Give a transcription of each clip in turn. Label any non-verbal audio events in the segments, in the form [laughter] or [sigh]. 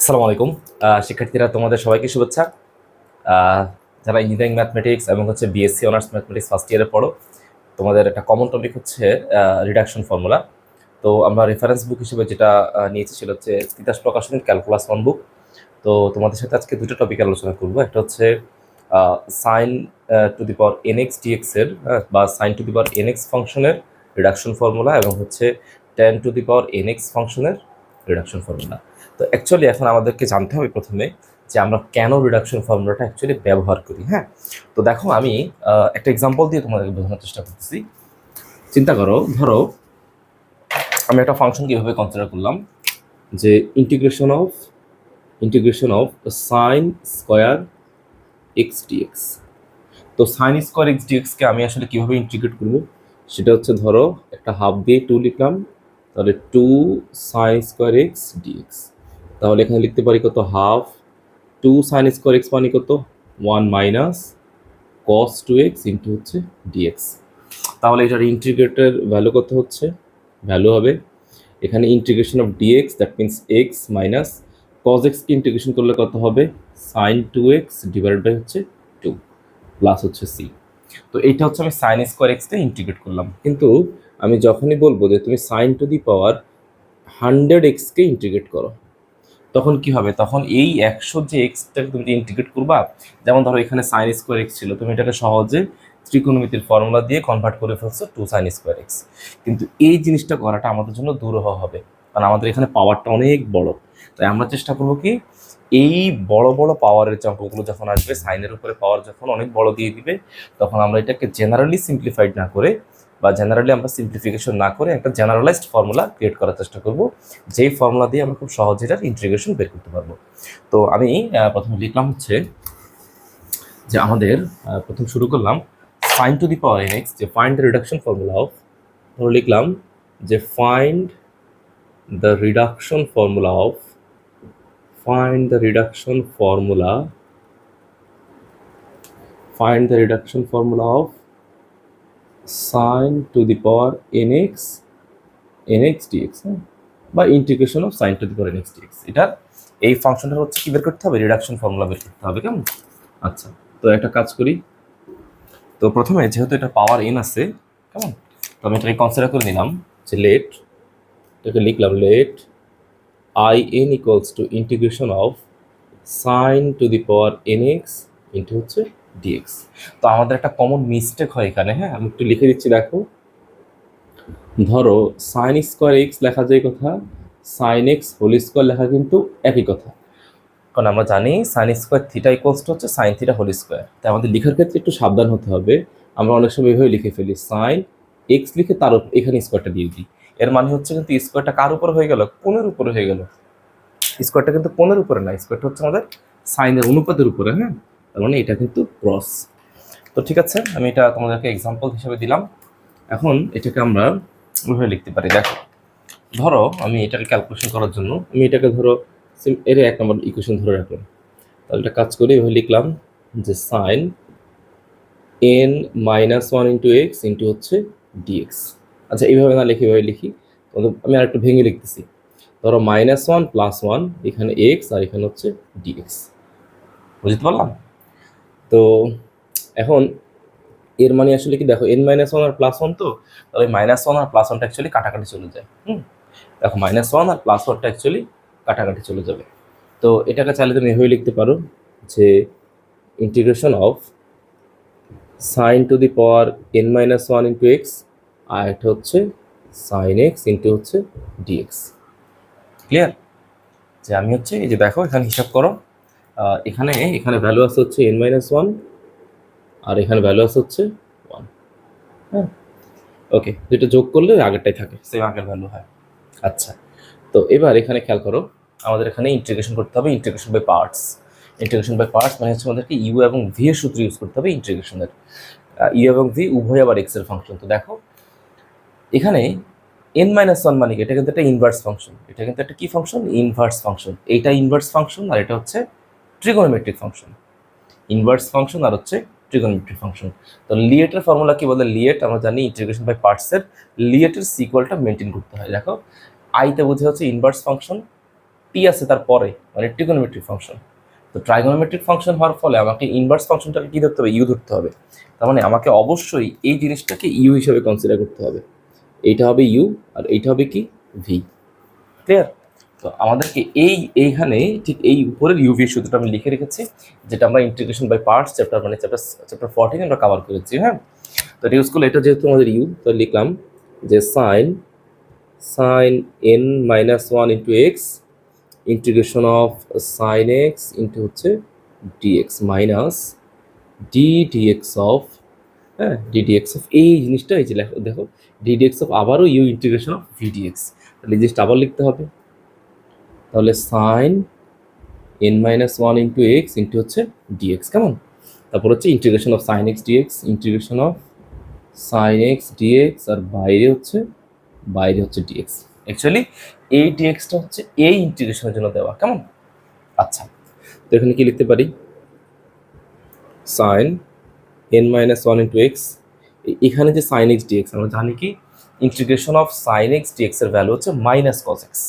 আসসালামু আলাইকুম। শিক্ষার্থীরা তোমাদের সবাইকে শুভেচ্ছা। যারা ইঞ্জিনিয়ারিং ম্যাথমেটিক্স এবং হচ্ছে বিএসসি অনার্স ম্যাথমেটিক্স ফার্স্ট ইয়ারে পড়ো তোমাদের একটা কমন টপিক হচ্ছে রিডাকশন ফর্মুলা তো আমরা রেফারেন্স বুক হিসেবে যেটা নিয়েছি সেটা হচ্ছে তিতাস প্রকাশনের ক্যালকুলাস ওয়ান বুক তো তোমাদের সাথে আজকে দুটো টপিক আলোচনা করব। একটা হচ্ছে sine to the power n x d x এর আহ, বা sine to the power n x ফাংশনের রিডাকশন ফর্মুলা এবং হচ্ছে ten to the power n x ফাংশনের রিডাকশন ফর্মুলা তো অ্যাকচুয়ালি এখন আমাদেরকে জানতে হবে প্রথমে যে আমরা কেন রিডাকশন ফর্মুলাটা অ্যাকচুয়ালি ব্যবহার করি হ্যাঁ? তো দেখো আমি একটা এক্সাম্পল দিয়ে তোমাদেরকে বোঝানোর চেষ্টা করতেছি। চিন্তা করো, ধরো, আমি একটা ফাংশন কীভাবে কনসিডার করলাম? যে integration of integration of sine square x d x তো সাইন স্কোয়ার এক্স ডিএক্সকে আমি আসলে কীভাবে ইন্টিগ্রেট করব? সেটা হচ্ছে ধরো, একটা হাফ দিয়ে টু লিখলাম, তাহলে two sine square x d x তাহলে এখানে লিখতে পারি কত half two sine square x মানে কত? One minus cos two x into হচ্ছে ডিএক্স। তাহলে এটার ইন্টিগ্রেটের ভ্যালু কত হচ্ছে? ভ্যালু হবে এখানে integration of d x, that means x minus cos এক্সকে ইন্টিগ্রেশন করলে কত হবে? Sine two x divide by হচ্ছে টু প্লাস হচ্ছে সি। তো এইটা হচ্ছে আমি সাইন স্কোয়ার এক্সটা ইন্টিগ্রেট করলাম। কিন্তু আমি যখনই বলব যে তুমি sine to the power hundred এক্সকে ইন্টিগ্রেট করো তখন কি হবে? তখন এই একশো যে এক্সটাকে তুমি ইন্টিগ্রেট করবা, যেমন ধরো এখানে সাইন স্কোয়ার এক্স ছিল, তুমি এটাকে সহজে ত্রিকোণমিতির ফর্মুলা দিয়ে কনভার্ট করে ফেলছো টু সাইন স্কোয়ার এক্স কিন্তু এই জিনিসটা করাটা আমাদের জন্য দুরূহ হবে, কারণ আমাদের এখানে পাওয়ারটা অনেক বড়। তাই আমরা চেষ্টা করব কি, এই বড় বড় পাওয়ারের যে যখন আসবে সাইনের উপরে পাওয়ার যখন অনেক বড় দিয়ে দিবে, তখন আমরা এটাকে জেনারেলি সিম্পলিফাইড না করে বা জেনারেলি আমরা সিম্পলিফিকেশন না করে একটা জেনারেলাইজড ফর্মুলা ক্রিয়েট করার চেষ্টা করব। যেই ফর্মুলা দিয়ে আমরা খুব সহজে এটার ইন্টিগ্রেশন বের করতে পারব। তো আমি প্রথমে লিখলাম হচ্ছে যে আমাদের প্রথম শুরু করলাম find to the power n x যে find the reduction formula of ধরো লিখলাম যে find the reduction formula of find the reduction formula reduction the reduction formula reduction formula of sin to the power nx nx dx হ্যাঁ? বা integration of sine to the power nx dx এটা এই ফাংশনটা হচ্ছে কি বের করতে হবে? রিডাকশন ফর্মুলা বের করতে হবে, কেমন? আচ্ছা তো একটা কাজ করি। তো প্রথমে যেহেতু এটা পাওয়ার এন আছে, কেমন? তো আমি এটাকে কনসিডার করে নিলাম যে লেট এটাকে লিখলাম let i n equals to integration of sin to the power nx into হচ্ছে dx তো আমাদের একটা কমন মিস্টেক হয় এখানে হ্যাঁ? আমি একটু লিখে দিচ্ছি, দেখো। ধরো সাইন স্কোয়ার এক্স লেখা যায় কথা সাইন এক্স হোল স্কোয়ার লেখা কিন্তু একই কথা। কারণ আমরা জানি সাইন স্কোয়ার থিটা ইকুয়ালস হচ্ছে সাইন থিটা হোল স্কোয়ার তাই আমাদের লেখার ক্ষেত্রে একটু সাবধান হতে হবে। আমরা অনেক সময় এভাবে লিখে ফেলি সাইন এক্স লিখে তার উপর এখানে স্কোয়ারটা দিয়ে দিই। এর মানে হচ্ছে কিন্তু স্কোয়ারটা কার উপর হয়ে গেল? কোণের উপরে হয়ে গেল। স্কোয়ারটা কিন্তু কোণের উপরে না স্কোয়ারটা হচ্ছে আমাদের সাইনের অনুপাতের উপরে হ্যাঁ? তার মানে এটা কিন্তু ক্রস তো ঠিক আছে, আমি এটা তোমাদেরকে এক্সাম্পল হিসেবে দিলাম। এখন এটাকে আমরা ওইভাবে লিখতে পারি। দেখো, ধরো আমি এটাকে ক্যালকুলেশন করার জন্য, আমি এটাকে ধরো এর এক নম্বর ইকুয়েশন ধরে রাখলাম। তাহলে এটা কাজ করি এভাবে লিখলাম যে sine n minus one into x into হচ্ছে ডিএক্স আচ্ছা এইভাবে না লিখি এভাবে লিখি। আমি আর একটু ভেঙে লিখতেছি। ধরো মাইনাস ওয়ান প্লাস ওয়ান এখানে এক্স আর এখানে হচ্ছে ডিএক্স বুঝতে পারলাম? তো এখন এর মানে আসলে কি, দেখো এন মাইনাস ওয়ান আর প্লাস ওয়ান তো, তাহলে মাইনাস ওয়ান আর প্লাস ওয়ানটা অ্যাকচুয়ালি কাটাকাটি চলে যায়, হুম? দেখো মাইনাস ওয়ান আর প্লাস ওয়ানটা অ্যাকচুয়ালি কাটাকাটি চলে যাবে। তো এটাকে চাইলে তুমি এভাবে লিখতে পারো যে integration of sine to the power n minus one into x আর এটা হচ্ছে সাইন এক্স ইন্টু হচ্ছে ডিএক্স ক্লিয়ার যে আমি হচ্ছে, এই যে দেখো, এখানে হিসাব করো। এখানে এখানে ভ্যালু আছে হচ্ছে এন মাইনাস ওয়ান আর এখানে ভ্যালু আছে হচ্ছে ওয়ান হ্যাঁ? ওকে যেটা যোগ করলে আগেরটাই থাকে সেম আগের ভ্যালু হয়। আচ্ছা তো এবার এখানে খেয়াল করো, আমাদের এখানে ইন্টিগ্রেশন করতে হবে integration by parts integration by parts মানে হচ্ছে আমাদেরকে ইউ এবং ভি এর সূত্র ইউজ করতে হবে ইন্টিগ্রেশনের ইউ এবং ভি উভয় আবার এক্সের ফাংশন তো দেখো, এখানে এন মাইনাস ওয়ান মানে কি? এটা কিন্তু একটা ইনভার্স ফাংশন এটা কিন্তু একটা কি ফাংশন ইনভার্স ফাংশন এইটা ইনভার্স ফাংশন আর এটা হচ্ছে ট্রিগোনোমেট্রিক ফাংশন ইনভার্স ফাংশন আর হচ্ছে ট্রিগোনোমেট্রিক ফাংশন তো লিয়েটের ফর্মুলা কি বলে? লিয়েট আমরা জানি ইন্টিগ্রেশন বাই পার্টসের লিয়েটের সিকুয়ালটা মেনটেন করতে হয়। দেখো আইতে বোঝা হচ্ছে ইনভার্স ফাংশন টি আছে তার পরে মানে ট্রিগোনোমেট্রিক ফাংশন তো ট্রাইগোনোমেট্রিক ফাংশন হওয়ার ফলে আমাকে ইনভার্স ফাংশনটাকে কী ধরতে হবে? ইউ ধরতে হবে। তার মানে আমাকে অবশ্যই এই জিনিসটাকে ইউ হিসাবে কনসিডার করতে হবে। এইটা হবে ইউ আর এইটা হবে কি? ভি ক্লিয়ার তো আমাদেরকে এই, এইখানে ঠিক এই উপরের ইউভি সূত্রটা আমি লিখে রেখেছি, যেটা আমরা ইন্টিগ্রেশন বাই পার্টস চ্যাপ্টার মানে চ্যাপ্টার চ্যাপ্টার ফোরটিন আমরা কভার করেছি হ্যাঁ? তো এটা ইউজ করলে এটা যেহেতু আমাদের ইউ তো লিখলাম যে sine sine n minus one into x integration of sine x into হচ্ছে dx minus d dx of হ্যাঁ? ডিডিএক্স অফ এই জিনিসটা এই যে দেখো ডিডিএক্স অফ আবারও u integration of v dx তাহলে এই জিনিসটা আবার লিখতে হবে। তাহলে sine n minus one into x into হচ্ছে ডিএক্স কেমন? তারপর হচ্ছে integration of sine x dx integration of sine x dx আর বাইরে হচ্ছে বাইরে হচ্ছে ডিএক্স অ্যাকচুয়ালি এই ডিএক্সটা হচ্ছে এই ইন্টিগ্রেশনের জন্য দেওয়া, কেমন? আচ্ছা তো এখানে কি লিখতে পারি? Sine n minus one into x এখানে যে সাইন এক্স ডিএক্স আমরা জানি কি? Integration of sine x dx এর ভ্যালু হচ্ছে মাইনাস কজ এক্স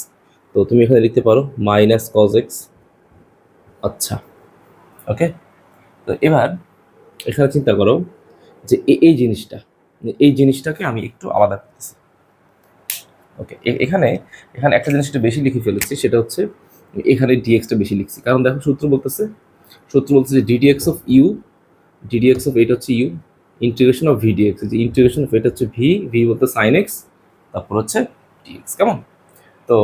তো তুমি এখানে লিখতে পারো মাইনাস কজ এক্স আচ্ছা ওকে তো এবার এখানে চিন্তা করো যে এই জিনিসটা, এই জিনিসটাকে আমি একটু আলাদা করতেছি। ওকে এখানে এখানে একটা জিনিস একটু বেশি লিখে ফেলেছি, সেটা হচ্ছে এখানে ডিএক্সটা বেশি লিখছি। কারণ দেখো সূত্র বলতেছে সূত্র বলতেছে যে d d x of u d d x of এটা হচ্ছে u integration of v d x যে ইন্টিগ্রেশন অফ এটা হচ্ছে ভি ভি বলতে সাইন এক্স তারপর হচ্ছে ডিএক্স কেমন? তো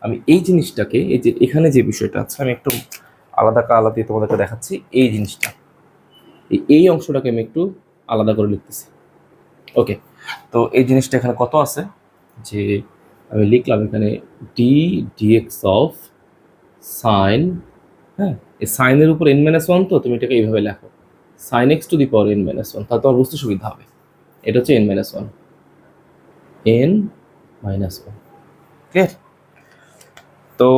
আমি এই জিনিসটাকে, এই যে এখানে যে বিষয়টা আছে, আমি একটু আলাদা আলাদা দিয়ে তোমাদেরকে দেখাচ্ছি এই জিনিসটা। এই- এই অংশটাকে আমি একটু আলাদা করে লিখতেছি। ওকে, তো এই জিনিসটা এখানে কত আছে? যে আমি লিখলাম এখানে ডি ডিএক্স অফ সাইন হ্যাঁ? এই সাইনের উপর এন মাইনাস ওয়ান তো, তুমি এটাকে এইভাবে লেখো। Sine x to the power n minus one তাহলে তোমার বুঝতে সুবিধা হবে। এটা হচ্ছে n minus one n minus one clear তো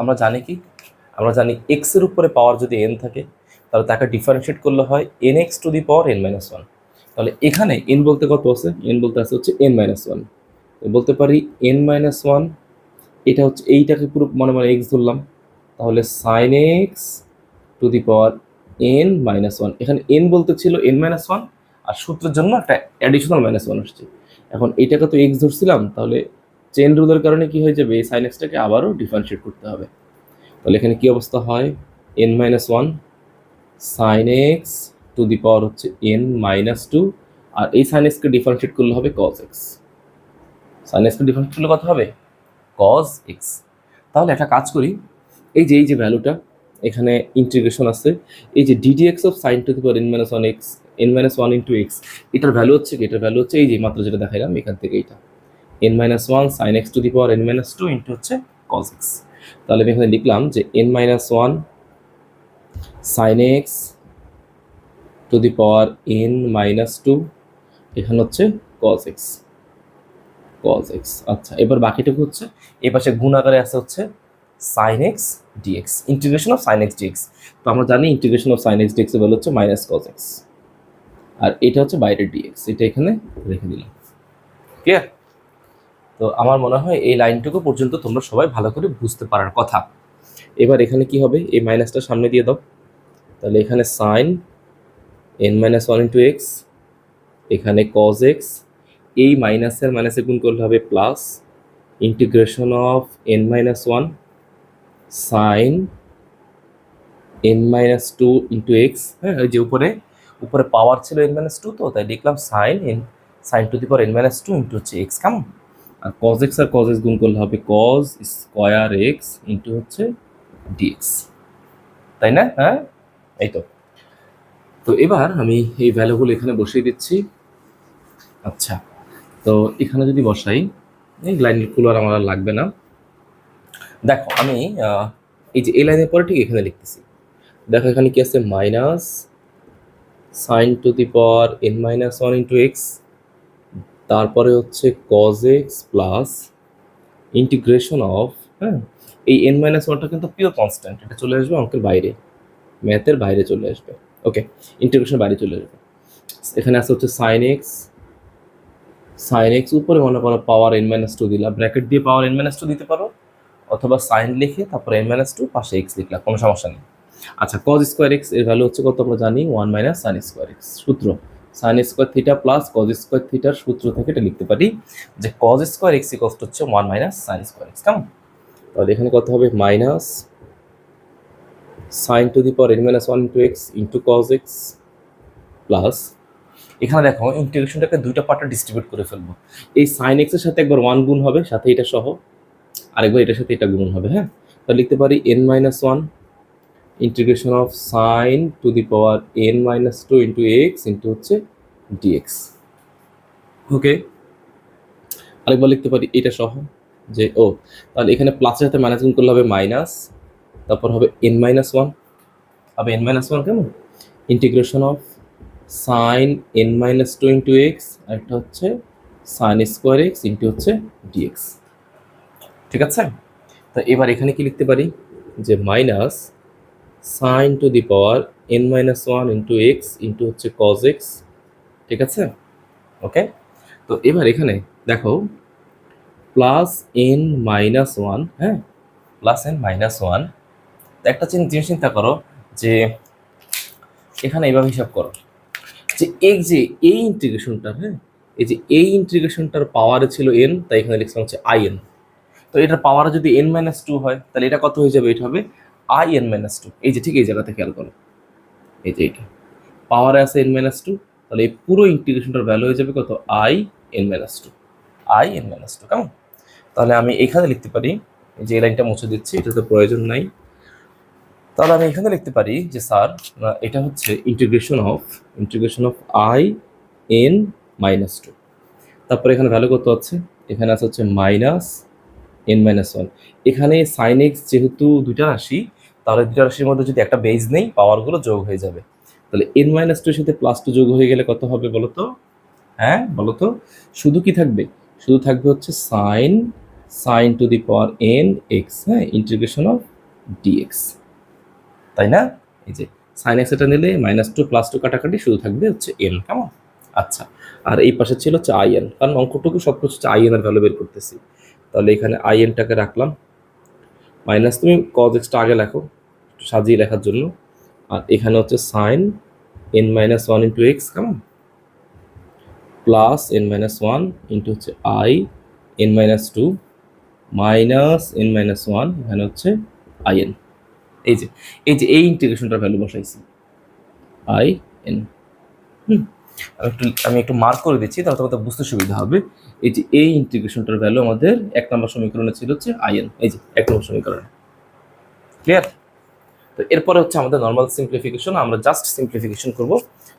আমরা জানি কি? আমরা জানি এক্সের উপরে পাওয়ার যদি এন থাকে, তাহলে তাকে ডিফারেন্সিয়েট করলে হয় n x to the power n minus one তাহলে এখানে এন বলতে কত আছে? এন বলতে আছে হচ্ছে এন মাইনাস ওয়ান বলতে পারি এন মাইনাস ওয়ান এটা হচ্ছে এইটাকে পুরো মনে মনে এক্স ধরলাম। তাহলে sine x to the power n minus one এখানে এন বলতে ছিল এন মাইনাস ওয়ান আর সূত্রের জন্য একটা অ্যাডিশনাল মাইনাস ওয়ান আসছে। এখন এইটাকে তো এক্স ধরছিলাম, তাহলে চেন রুলের কারণে কি হয়ে যাবে? এই সাইন এক্সটাকে আবারও ডিফারেন্সিয়েট করতে হবে। তাহলে এখানে কী অবস্থা হয়? N minus one sine x to the power হচ্ছে এন মাইনাস টু আর এই সাইন এক্সকে ডিফারেন্সিয়েট করলে হবে কজ এক্স সাইন এক্সকে ডিফারেন্সিয়েট করলে কত হবে? কজ এক্স তাহলে একটা কাজ করি, এই যে এই যে ভ্যালুটা এখানে ইন্টিগ্রেশন আছে, এই যে d dx of sine to the power n minus one x n minus one into x এটার ভ্যালু হচ্ছে কি? এটার ভ্যালু হচ্ছে এই যে মাত্র যেটা দেখাইলাম, এখান থেকে এইটা। N minus one sine x to the power n minus two into হচ্ছে কজ এক্স তাহলে আমি এখানে লিখলাম যে n minus one sine x to the power n minus two এখানে হচ্ছে কজ এক্স কজ এক্স আচ্ছা এবার বাকিটুকু হচ্ছে এই পাশে গুণ আকারে আছে হচ্ছে sine x dx integration of sine x dx তো আমরা জানি integration of sine x dx value হচ্ছে মাইনাস কজ এক্স আর এটা হচ্ছে বাইরের ডিএক্স এটা এখানে রেখে দিলাম। ক্লিয়ার তো আমার মনে হয় এই লাইনটুকু পর্যন্ত তোমরা সবাই ভালো করে বুঝতে পারার কথা। এবার এখানে কি হবে? এই মাইনাসটা সামনে দিয়ে দাও। তাহলে এখানে sine n minus one into x এখানে কজ এক্স এই মাইনাসের মাইনাসে গুণ করলে হবে plus integration of n minus one sine n minus two into x হ্যাঁ ওই যে উপরে উপরে পাওয়ার ছিল এন মাইনাস টু তো, তাই লিখলাম sine n sine to the power n minus two into হচ্ছে এক্স কেমন? আর কজ এক্স আর কজ এক্স গুণ করলে হবে কজ স্কোয়ার এক্স ইন্টু হচ্ছে ডিএক্স তাই না? হ্যাঁ? এই তো। তো এবার আমি এই ভ্যালুগুলো এখানে বসিয়ে দিচ্ছি। আচ্ছা তো এখানে যদি বসাই, এই লাইনগুলো আর আমার লাগবে না। দেখো, আমি এই যে এই লাইনের পরে ঠিক এখানে লিখতেছি। দেখো, এখানে কি আছে? Minus sine to the power n minus one into x তারপরে হচ্ছে cos x plus integration of হ্যাঁ? এই এন মাইনাস ওয়ানটা কিন্তু পিওর কনস্ট্যান্ট এটা চলে আসবে অঙ্কের বাইরে ম্যাথের বাইরে চলে আসবে ওকে ইন্টিগ্রেশন বাইরে চলে আসবে। এখানে আছে হচ্ছে সাইন এক্স সাইন এক্স উপরে মনে করো পাওয়ার এন মাইনাস টু দিলাম ব্র্যাকেট দিয়ে পাওয়ার এন মাইনাস টু দিতে পারো, অথবা সাইন লিখে তারপর এন মাইনাস টু পাশে এক্স লিখলাম, কোনো সমস্যা নেই। আচ্ছা কজ স্কোয়ার এক্সের ভ্যালু হচ্ছে কত আমরা জানি? One minus sine square x সূত্র। Sine square theta plus cos square থিটার সূত্র থেকে এটা লিখতে পারি যে কজ স্কোয়ার এক্স ইকস্ট হচ্ছে one minus sine square x কেমন? তাহলে এখানে কত হবে? Minus sine to the power n minus one into x into cos x plus এখানে দেখো ইন্টিগ্রেশনটাকে দুইটা পার্টে ডিস্ট্রিবিউট করে ফেলব। এই সাইন এক্সের সাথে একবার ওয়ান গুণ হবে, সাথে এটা সহ, আরেকবার এটার সাথে এটা গুণ হবে হ্যাঁ? তাহলে লিখতে পারি n minus one integration of sine to the power n minus two into x into হচ্ছে ডিএক্স ওকে আরেকবার লিখতে পারি, এটা সহ, যে, ও, তাহলে এখানে প্লাসের সাথে মাইনাস গুণ করলে হবে মাইনাস তারপর হবে এন মাইনাস ওয়ান হবে এন মাইনাস ওয়ান কেমন? Integration of sine n minus two into x আরেকটা হচ্ছে সাইন স্কোয়ার এক্স ইন্টু হচ্ছে ডিএক্স ঠিক আছে? তো এবার এখানে কি লিখতে পারি? যে minus sine to the power n minus one into x into হচ্ছে কজ এক্স ঠিক আছে? ওকে তো এবার এখানে দেখো প্লাস এন মাইনাস ওয়ান হ্যাঁ? প্লাস এন মাইনাস ওয়ান একটা জিনিস চিন্তা করো যে এখানে এইভাবে হিসাব করো যে এই যে এই ইন্টিগ্রেশনটা হ্যাঁ? এই যে এই ইন্টিগ্রেশনটার পাওয়ারে ছিল এন তাই এখানে লিখছিলাম হচ্ছে আই এন তো এটার পাওয়ারে যদি এন মাইনাস টু হয়, তাহলে এটা কত হয়ে যাবে? এটা হবে আই এন মাইনাস টু এই যে ঠিক এই জায়গাতে খেয়াল করো। এই যে এটা পাওয়ারে আছে এন মাইনাস টু তাহলে এই পুরো ইন্টিগ্রেশনটার ভ্যালু হয়ে যাবে কত? I n minus two I n minus two কেমন? তাহলে আমি এখানে লিখতে পারি যে এই লাইনটা মুছে দিচ্ছি এটা তো প্রয়োজন নাই। তাহলে আমি এখানে লিখতে পারি যে, স্যার এটা হচ্ছে integration of integration of I n minus two তারপরে এখানে ভ্যালু কত আছে? এখানে আছে হচ্ছে মাইনাস এন মাইনাস ওয়ান এখানে সাইন এক্স যেহেতু দুইটা রাশি তাহলে দুইটা রাশির মধ্যে যদি একটা বেজ নেই পাওয়ারগুলো যোগ হয়ে যাবে। তাহলে এন মাইনাস টুর সাথে প্লাস টু যোগ হয়ে গেলে কত হবে বলো তো হ্যাঁ বলো তো শুধু কি থাকবে? শুধু থাকবে হচ্ছে sine sine to the power n x হ্যাঁ ইন্টিগ্রেশন অফ ডিএক্স তাই না? এই যে সাইন এক্স এটা নিলে মাইনাস টু প্লাস টু কাটাকাটি শুধু থাকবে হচ্ছে এন কেমন? আচ্ছা আর এই পাশে ছিল হচ্ছে আই এন কারণ অঙ্কটুকু সব কিছু হচ্ছে আই এন এর ভ্যালু বের করতেছি। তাহলে এখানে আই এনটাকে রাখলাম। মাইনাস তুমি কজ এক্সটা আগে লেখো। সাজিয়ে লেখার জন্য। আর এখানে হচ্ছে sine n minus one into x কেমন? Plus n minus one into হচ্ছে I n minus two minus n minus one এখানে হচ্ছে আই এন এই যে এই যে এই ইন্টিগ্রেশনটার ভ্যালু বসাইছি। আই এন হুম, আমি একটু আমি একটু মার্ক করে দিচ্ছি, তাহলে তোমাদের বুঝতে সুবিধা হবে। এই যে এই ইন্টিগ্রেশনটার ভ্যালু আমাদের এক নম্বর সমীকরণে ছিল হচ্ছে আইএন এই যে, এক নম্বর সমীকরণে। ক্লিয়ার তো এরপরে হচ্ছে আমাদের নর্মাল সিম্পলিফিকেশন আমরা জাস্ট সিম্পলিফিকেশন করব।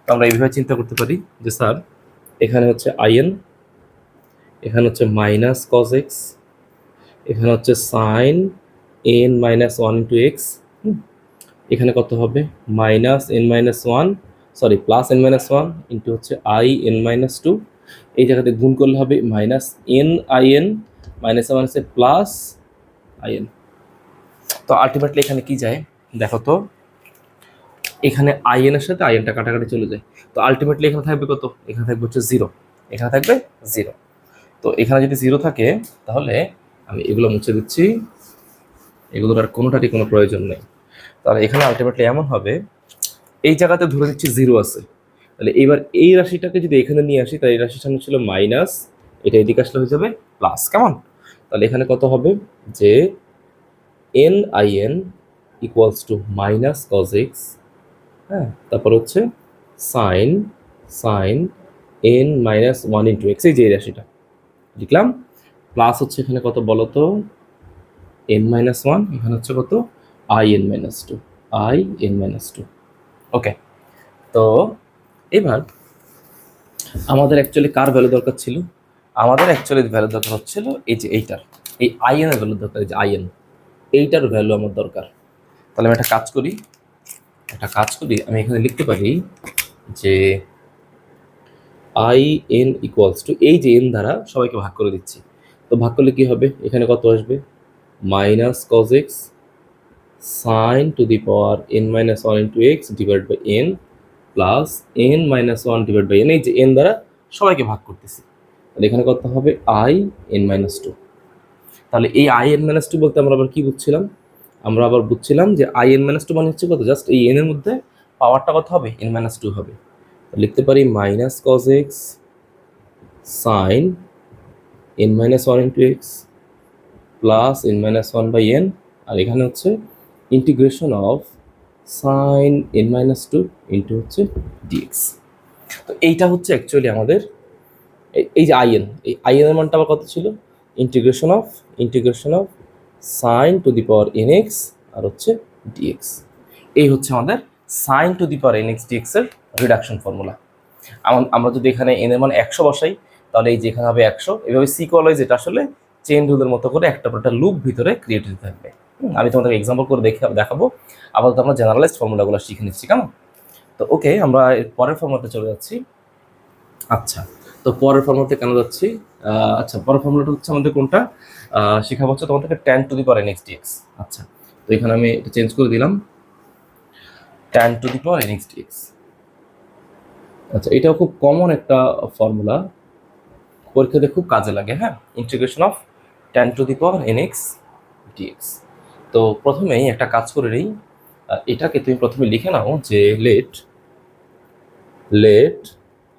তো আমরা এইভাবে চিন্তা করতে পারি যে, স্যার, এখানে হচ্ছে আইএন, এখানে হচ্ছে মাইনাস কজ এক্স এখানে হচ্ছে sine n minus one into x এখানে কত হবে? Minus n minus one sorry plus n minus one into হচ্ছে আই এন মাইনাস টু এই জায়গাতে গুণ করলে হবে minus n I n minus one আছে প্লাস আই এন তো আলটিমেটলি এখানে কি যায়? দেখো তো, এখানে আই এর সাথে আই এনটা কাটাকাটি চলে যায়। তো আলটিমেটলি এখানে থাকবে কত? এখানে থাকবে হচ্ছে জিরো এখানে থাকবে জিরো তো এখানে যদি জিরো থাকে, তাহলে আমি এগুলো মুছে দিচ্ছি। এগুলোর আর কোনোটারই কোনো প্রয়োজন নেই। তাহলে এখানে আলটিমেটলি এমন হবে, এই জায়গাতে ধরে নিচ্ছি জিরো আছে। তাহলে এবার এই রাশিটাকে যদি এখানে নিয়ে আসি, তাহলে এই রাশির সামনে ছিল মাইনাস এটা এদিকে আসলে হয়ে যাবে প্লাস কেমন? তাহলে এখানে কত হবে? যে n I n equals to minus cos x হ্যাঁ তারপর হচ্ছে sine sine n minus one into x এই যে রাশিটা, লিখলাম প্লাস হচ্ছে এখানে কত বলো তো এন মাইনাস ওয়ান এখানে হচ্ছে কত? I n minus two I n minus two okay তো এবার আমাদের অ্যাকচুয়ালি কার ভ্যালু দরকার ছিল? আমাদের অ্যাকচুয়ালি ভ্যালু দরকার হচ্ছিল এই যে এইটার, এই আইএন এর ভ্যালু দরকার, এই যে আইএন এইটার ভ্যালু আমার দরকার। তাহলে আমি একটা কাজ করি, একটা কাজ করি, আমি এখানে লিখতে পারি যে আই এন ইকুয়ালস টু এই যে এন দ্বারা সবাইকে ভাগ করে দিচ্ছি। তো ভাগ করলে কি হবে? এখানে কত আসবে? Minus cos x sine to the power n minus one into x divide by n plus n minus one divide by n এই যে এন দ্বারা সবাইকে ভাগ করতেছি। তাহলে এখানে কত হবে? আই এন মাইনাস টু তাহলে এই আই এন মাইনাস টু বলতে আমরা আবার কি বুঝছিলাম? আমরা আবার বুঝছিলাম যে আই এন মাইনাস টু মানে হচ্ছে কত? জাস্ট এই এন এর মধ্যে পাওয়ারটা কত হবে? এন মাইনাস টু হবে। লিখতে পারি minus cos x sine n minus one into x plus n minus one by n আর এখানে হচ্ছে integration of sine n minus two into হচ্ছে ডিএক্স তো এইটা হচ্ছে অ্যাকচুয়ালি আমাদের এই- যে আইএন এই আইএন এর মানটা আবার কত ছিল? Integration of integration of sine to the power n x আর হচ্ছে ডিএক্স এই হচ্ছে আমাদের sine to the power n x dx এর রিডাকশন ফর্মুলা আমরা যদি এখানে এন এর মান একশো বসাই, তাহলে এই যেখানে হবে একশো, এভাবে সিকোয়ালাইজ এটা আসলে চেন রুলের মতো করে একটা একটা লুপ ভিতরে ক্রিয়েট হতে থাকবে। আমি তোমাদের এক্সাম্পল করে দেখে দেখাবো। আপাতত আমরা জেনারেলাইজ ফর্মুলাগুলো শিখে নিচ্ছি, কেমন? তো ওকে আমরা পরের ফর্মুলাতে চলে যাচ্ছি। আচ্ছা তো পরের ফর্মুলাতে কেন যাচ্ছি? আচ্ছা পরের ফর্মুলাটা হচ্ছে আমাদের কোনটা? শেখাবো হচ্ছে তোমাদেরকে tan to the power n x dx আচ্ছা তো এখানে আমি এটা চেঞ্জ করে দিলাম। Tan to the power n x dx আচ্ছা এটাও খুব কমন একটা ফর্মুলা পরীক্ষাতে খুব কাজে লাগে হ্যাঁ? Integration of tan to the power n x dx তো প্রথমেই একটা কাজ করে নিই। এটাকে তুমি প্রথমে লিখে নাও যে let let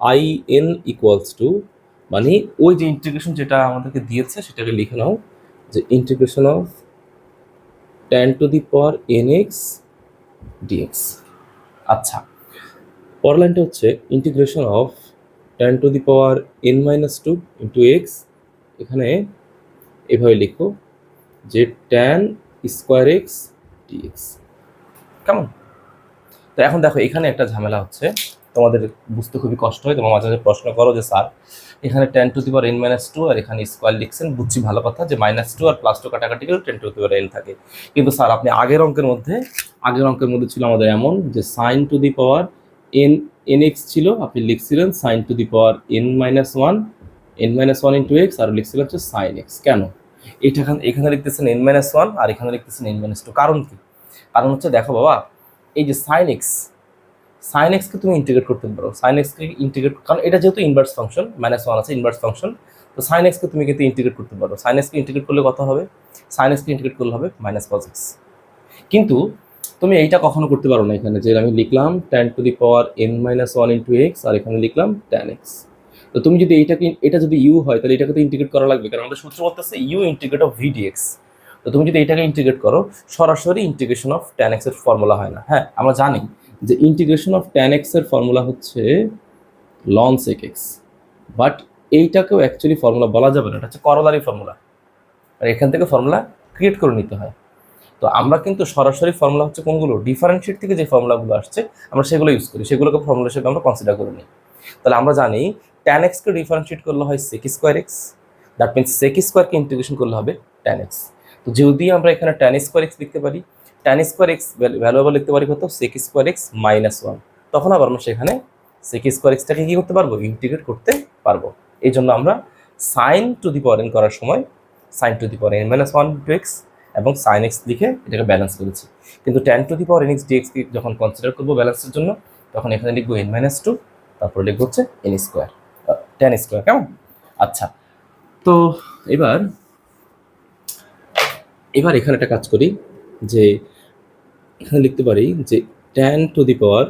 I n equals to মানে ওই যে ইন্টিগ্রেশন যেটা আমাদেরকে দিয়েছে, সেটাকে লিখে নাও, যে integration of tan to the power n x dx আচ্ছা পরের লাইনটা হচ্ছে integration of tan to the power n minus two into x এখানে এভাবে লিখো যে ট্যান স্কোয়ার এক্স ডিএক্স কেমন? তো এখন দেখো, এখানে একটা ঝামেলা হচ্ছে। তোমাদের বুঝতে খুবই কষ্ট হয়, তোমার মাঝে মাঝে প্রশ্ন করো যে, স্যার, এখানে tan to the power n minus two আর এখানে স্কোয়ার লিখছেন, বুঝছি ভালো কথা, যে মাইনাস টু আর প্লাস টু কাটাকাটি গেলে tan to the power n থাকে। কিন্তু স্যার, আপনি আগের অঙ্কের মধ্যে, আগের অঙ্কের মধ্যে ছিল আমাদের এমন যে sine to the power n n x ছিল, আপনি লিখছিলেন sine to the power n minus one n minus one into x আর লিখছিলেন হচ্ছে সাইন এক্স কেন? এটা এখানে এখানে লিখতেছেন এন মাইনাস ওয়ান আর এখানে লিখতেছেন এন মাইনাস টু কারণ কি? কারণ হচ্ছে, দেখো বাবা, এই যে সাইন এক্স সাইন এক্সকে তুমি ইন্টিগ্রেট করতে পারো। সাইন এক্সকে ইন্টিগ্রেট কারণ এটা যেহেতু ইনভার্স ফাংশন মাইনাস ওয়ান আছে ইনভার্স ফাংশন তো সাইন এক্সকে তুমি কিন্তু ইন্টিগ্রেট করতে পারো। সাইন এক্সকে ইন্টিগ্রেট করলে কত হবে? সাইন এক্সকে ইন্টিগ্রেট করলে হবে মাইনাস কজ এক্স কিন্তু তুমি এইটা কখনো করতে পারো না এখানে, যে আমি লিখলাম tan to the power n minus one into x আর এখানে লিখলাম ট্যান এক্স তো তুমি যদি এইটাকে, এটা যদি ইউ হয়, তাহলে এটাকে তো ইন্টিগ্রেট করা লাগবে, কারণ আমাদের সূত্র বলতেছে ইউ ইন্টিগ্রেট অফ ভিডিএক্স তো তুমি যদি এটাকে ইন্টিগ্রেট করো, সরাসরি ইন্টিগ্রেশন অফ ট্যান এক্সের ফর্মুলা হয় না। হ্যাঁ আমরা জানি যে ইন্টিগ্রেশন অফ ট্যান এক্সের ফর্মুলা হচ্ছে লন সেক এক্স বাট এইটাকেও অ্যাকচুয়ালি ফর্মুলা বলা যাবে না, এটা হচ্ছে করলারি ফর্মুলা আর এখান থেকে ফর্মুলা ক্রিয়েট করে নিতে হয়। তো আমরা কিন্তু সরাসরি ফর্মুলা হচ্ছে কোনগুলো? ডিফারেন্সিয়েট থেকে যে ফর্মুলাগুলো আসছে, আমরা সেগুলো ইউজ করি। সেগুলোকে ফর্মুলা হিসেবে আমরা কনসিডার করে নিই। তাহলে আমরা জানি ট্যান এক্সকে ডিফারেন্সিয়েট করলে হয় sec square x that means sec স্কোয়ারকে ইন্টিগ্রেশন করলে হবে ট্যান এক্স তো যদি আমরা এখানে ট্যান স্কোয়ার এক্স লিখতে পারি ট্যান স্কোয়ার এক্স ভ্যালুয়েবল লিখতে পারি কত? Sec square x minus one তখন আবার আমরা সেখানে সেক স্কোয়ার এক্সটাকে কী করতে পারব? ইন্টিগ্রেট করতে পারব। এই জন্য আমরা sine to the power n করার সময় sine to the power n minus one to x এবং সাইন এক্স লিখে এটাকে ব্যালেন্স করেছি। কিন্তু tan to the power n x ডিএক্সকে যখন কনসিডার করব ব্যালেন্সের জন্য, তখন এখানে লিখব এন মাইনাস টু তারপরে লিখব হচ্ছে এন স্কোয়ার টেন স্কোয়ার কেমন? আচ্ছা তো এবার এবার এখানে একটা কাজ করি। যে এখানে [laughs] লিখতে পারি যে tan to the power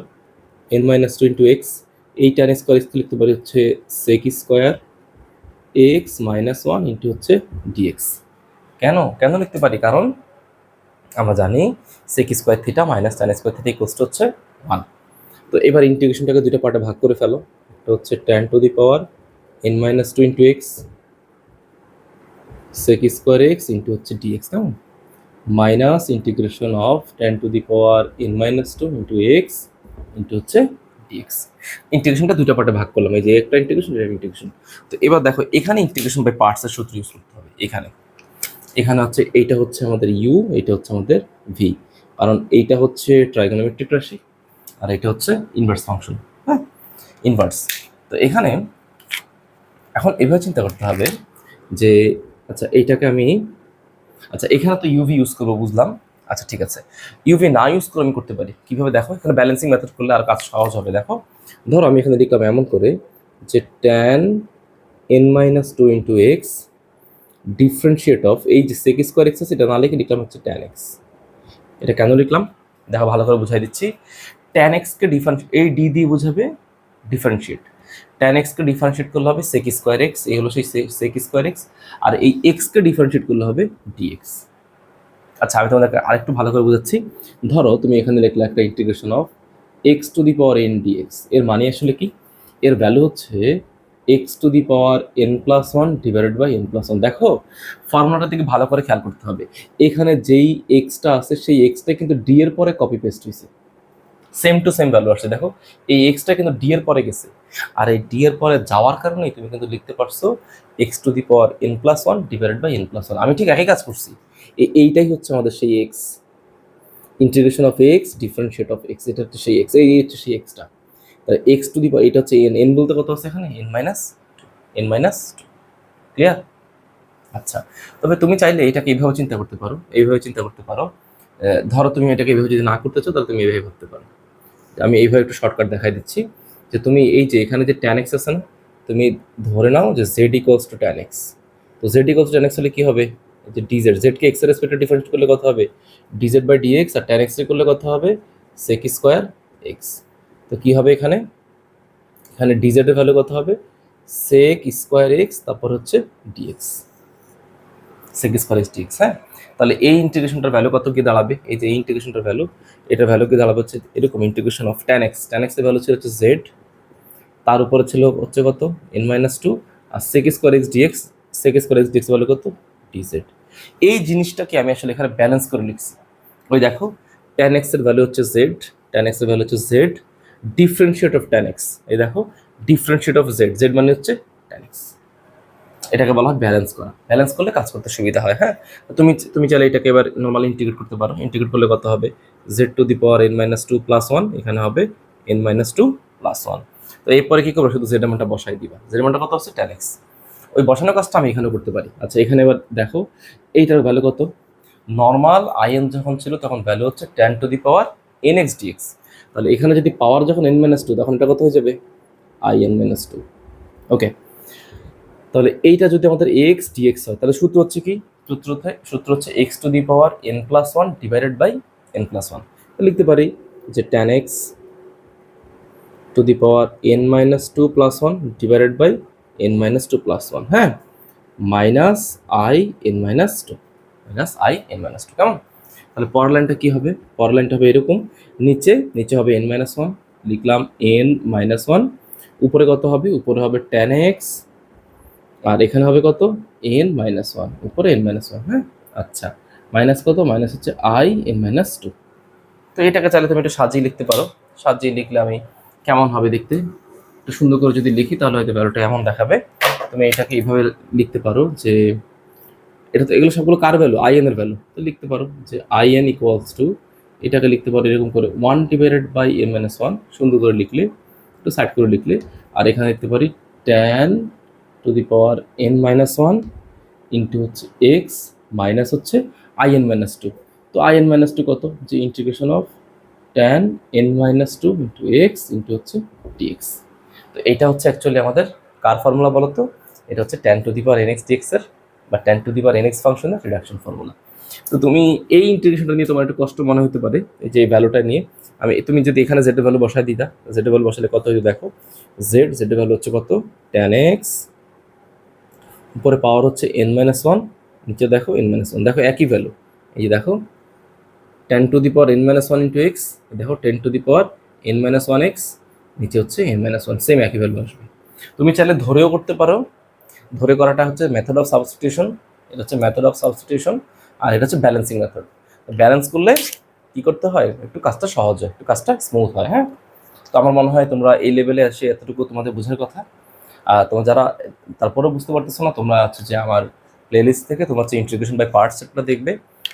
n minus two into x এই ট্যান স্কোয়ার লিখতে পারি হচ্ছে sec square x minus one into হচ্ছে ডিএক্স কেন? কেন লিখতে পারি? কারণ আমরা জানি sec square theta minus tan square theta equals হচ্ছে ওয়ান তো এবার ইন্টিগ্রেশনটাকে দুটো পার্টে ভাগ করে ফেলো। একটা হচ্ছে tan to the power n minus two into x sec square x into হচ্ছে ডিএক্স কেমন? Minus integration of tan to the power n minus two into x into হচ্ছে ডিএক্স ইন্টিগ্রেশনটা দুটো পার্টে ভাগ করলাম, এই যে একটা ইন্টিগ্রেশন এটা ইন্টিগ্রেশন তো এবার দেখো, এখানে ইন্টিগ্রেশন বাই পার্টসের সূত্র ইউজ করতে হবে, এখানে। এখানে হচ্ছে এইটা হচ্ছে আমাদের ইউ এটা হচ্ছে আমাদের ভি কারণ এইটা হচ্ছে ট্রাইগোনোমেট্রিক রাশি, আর এটা হচ্ছে ইনভার্স ফাংশন হ্যাঁ? ইনভার্স তো এখানে এখন এভাবে চিন্তা করতে হবে যে আচ্ছা এইটাকে আমি আচ্ছা এখানে তো ইউভি ইউজ করব, বুঝলাম। আচ্ছা ঠিক আছে। ইউভি না ইউজ করে আমি করতে পারি। কীভাবে? দেখো, এখানে ব্যালেন্সিং মেথড করলে আর কাজ সহজ হবে, দেখো। ধরো, আমি এখানে লিখলাম এমন করে যে tan n minus two into x differentiate of এই যে সেক স্কোয়ার এক্স আছে, এটা না লিখে লিখলাম হচ্ছে ট্যান এক্স এটা কেন লিখলাম? দেখো, ভালো করে বুঝাই দিচ্ছি। ট্যান এক্সকে ডিফারেন্স এই ডি দিয়ে বোঝাবে ডিফারেন্সিয়েট ট্যান এক্সকে ডিফারেন্সিয়েট করলে হবে সেক স্কোয়ার এক্স এই হলো সেই সেক স্কোয়ার এক্স আর এই এক্সকে ডিফারেন্সিয়েট করলে হবে ডিএক্স আচ্ছা আমি তোমাদেরকে আরেকটু ভালো করে বোঝাচ্ছি। ধরো, তুমি এখানে লিখলে একটা integration of x to the power n d x এর মানে আসলে কি? এর ভ্যালু হচ্ছে x to the power n plus one divided by n plus one দেখো ফর্মুলাটার দিকে ভালো করে খেয়াল করতে হবে। এখানে যেই এক্সটা আছে, সেই এক্সটা কিন্তু ডি এর পরে কপি পেস্ট হয়েছে। সেম টু সেম ভ্যালু আসছে। দেখো, এই এক্সটা কিন্তু ডি এর পরে গেছে। আর এই ডি এর পরে যাওয়ার কারণেই তুমি কিন্তু লিখতে পারছ x to the power n plus one divided by n plus one আমি ঠিক একই কাজ করছি। এই- এইটাই হচ্ছে আমাদের সেই x integration of x differentiate of x এটা হচ্ছে সেই এক্স এই হচ্ছে সেই এক্সটা তাহলে এক্স টু দি পাওয়ার এটা হচ্ছে এন এন বলতে কত আছে এখানে? N minus n minus clear আচ্ছা তবে তুমি চাইলে এটাকে এইভাবে চিন্তা করতে পারো। এইভাবে চিন্তা করতে পারো। ধরো তুমি এটাকে এইভাবে যদি না করতে চাও, তাহলে তুমি এইভাবে ভাবতে পারো। আমি এইভাবে একটু শর্টকাট দেখাই দিচ্ছি, যে তুমি এই যে এখানে যে ট্যান এক্স আছে না, তুমি ধরে নাও যে z equals to tan x তো z equals to tan x হলে কি হবে? যে ডিজেড জেডকে এক্সের রেসপেক্টে ডিফারেন্স করলে কত হবে? D z by d x R tan x করলে কত হবে? সেক স্কোয়ার এক্স তো কি হবে এখানে? এখানে ডিজেডের ভ্যালু কত হবে? সেক স্কোয়ার এক্স তারপর হচ্ছে d x sec square x d x হ্যাঁ? তাহলে এই ইন্টিগ্রেশনটার ভ্যালু কত? কি দাঁড়াবে? এই যে এই ইন্টিগ্রেশনটার ভ্যালু এটার ভ্যালু কি দাঁড়াবে হচ্ছে এরকম integration of tan x tan এক্সের ভ্যালু ছিল হচ্ছে জেড তার উপরে ছিল হচ্ছে কত? এন মাইনাস টু আর sec square x dx sec square x dx value কত? ডিজেড এই জিনিসটাকে আমি আসলে এখানে ব্যালেন্স করে লিখছি। ওই দেখো ট্যান এক্সের ভ্যালু হচ্ছে জেড ট্যান এক্সের ভ্যালু হচ্ছে z differentiate of tan x এই দেখো ডিফারেন্সিয়েট অফ জেড জেড মানে হচ্ছে ট্যান এক্স এটাকে বলা হয় ব্যালেন্স করা। ব্যালেন্স করলে কাজ করতে সুবিধা হয় হ্যাঁ? তুমি তুমি চাইলে এটাকে এবার নর্মালি ইন্টিগ্রেট করতে পারো। ইন্টিগ্রেট করলে কত হবে? Z to the power n minus two plus one এখানে হবে n minus two plus one তো এরপরে কি করব? শুধু জেড মানটা বসাই দিবা। জেড মানটা কত হচ্ছে? ট্যান এক্স ওই বসানোর কাজটা আমি এখানে করতে পারি। আচ্ছা এখানে এবার দেখো, এইটার ভ্যালু কত? নর্মাল আইএন যখন ছিল, তখন ভ্যালু হচ্ছে tan to the power n x d x তাহলে এখানে যদি পাওয়ার যখন এন মাইনাস টু তখন এটা কত হয়ে যাবে? I n minus two okay তাহলে এইটা যদি আমাদের এক্স ডিএক্স হয়, তাহলে সূত্র হচ্ছে কি? সূত্র সূত্র হচ্ছে x to the power n plus one divided by n plus one লিখতে পারি যে tan x to the power n minus two plus one divided by n minus two plus one হ্যাঁ? Minus I n minus two minus I n minus two কেমন? তাহলে পরের লাইনটা কী হবে? পরের লাইনটা হবে এরকম। নিচে নিচে হবে এন মাইনাস ওয়ান লিখলাম এন মাইনাস ওয়ান উপরে কত হবে? উপরে হবে টেন এক্স আর এখানে হবে কত? এন মাইনাস ওয়ান উপরে এন মাইনাস ওয়ান হ্যাঁ? আচ্ছা। মাইনাস কত? মাইনাস হচ্ছে আই এন মাইনাস টু তো এটাকে চাইলে তুমি একটু সাজিয়ে লিখতে পারো। সাজিয়ে লিখলে আমি কেমন হবে দেখতে? একটু সুন্দর করে যদি লিখি, তাহলে হয়তো ভ্যালুটা এমন দেখাবে। তুমি এটাকে এইভাবে লিখতে পারো যে, এটা তো এগুলো সবগুলো কার ভ্যালু আই এর ভ্যালু তো লিখতে পারো যে আই এন ইকুয়ালস টু এটাকে লিখতে পারো এরকম করে one divided by n minus one সুন্দর করে লিখলে, একটু সাইড করে লিখলে। আর এখানে লিখতে পারি tan to the power n minus one into হচ্ছে এক্স মাইনাস হচ্ছে আই এন মাইনাস টু তো আই এন মাইনাস টু কত? যে integration of tan n minus two into x into হচ্ছে ডিএক্স তো এটা হচ্ছে অ্যাকচুয়ালি আমাদের কার ফর্মুলা বলো তো এটা হচ্ছে tan to the power n x d x এর বা tan to the power n x ফাংশনের রিডাকশন ফর্মুলা তো তুমি এই ইন্টিগ্রেশনটা নিয়ে তোমার একটু কষ্ট মনে হতে পারে, এই যে এই ভ্যালুটা নিয়ে। আমি, তুমি যদি এখানে জেড ভ্যালু বসাই দিতা জেড ভ্যালু বসালে কত হয়ে দেখো? জেড জেড ভ্যালু হচ্ছে কত? ট্যান এক্স উপরে পাওয়ার হচ্ছে এন মাইনাস ওয়ান নিচে দেখো এন মাইনাস ওয়ান দেখো একই ভ্যালু এই যে দেখো tan to the power n minus one into x দেখো tan to the power n minus one x নিচে হচ্ছে এন মাইনাস ওয়ান সেম একই ভ্যালু আসবে। তুমি চাইলে ধরেও করতে পারো। ধরে করাটা হচ্ছে মেথড অফ সাবস্টিটিউশন এটা হচ্ছে মেথড অফ সাবস্টিটিউশন আর এটা হচ্ছে ব্যালেন্সিং মেথড ব্যালেন্স করলে কি করতে হয়? একটু কাজটা সহজ হয়, একটু কাজটা স্মুথ হয় হ্যাঁ? তো আমার মনে হয় তোমরা এই লেভেলে এসে এতটুকু তোমাদের বোঝার কথা। আর তোমরা যারা, তারপরেও বুঝতে পারতেছো না, তোমরা হচ্ছে যে আমার প্লেলিস্ট থেকে তোমার হচ্ছে ইন্টিগ্রেশন বাই পার্টস দেখবে,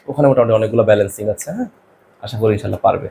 ওখানে মোটামুটি অনেকগুলো ব্যালেন্সিং আছে হ্যাঁ? আশা করি ইনশাল্লাহ পারবে।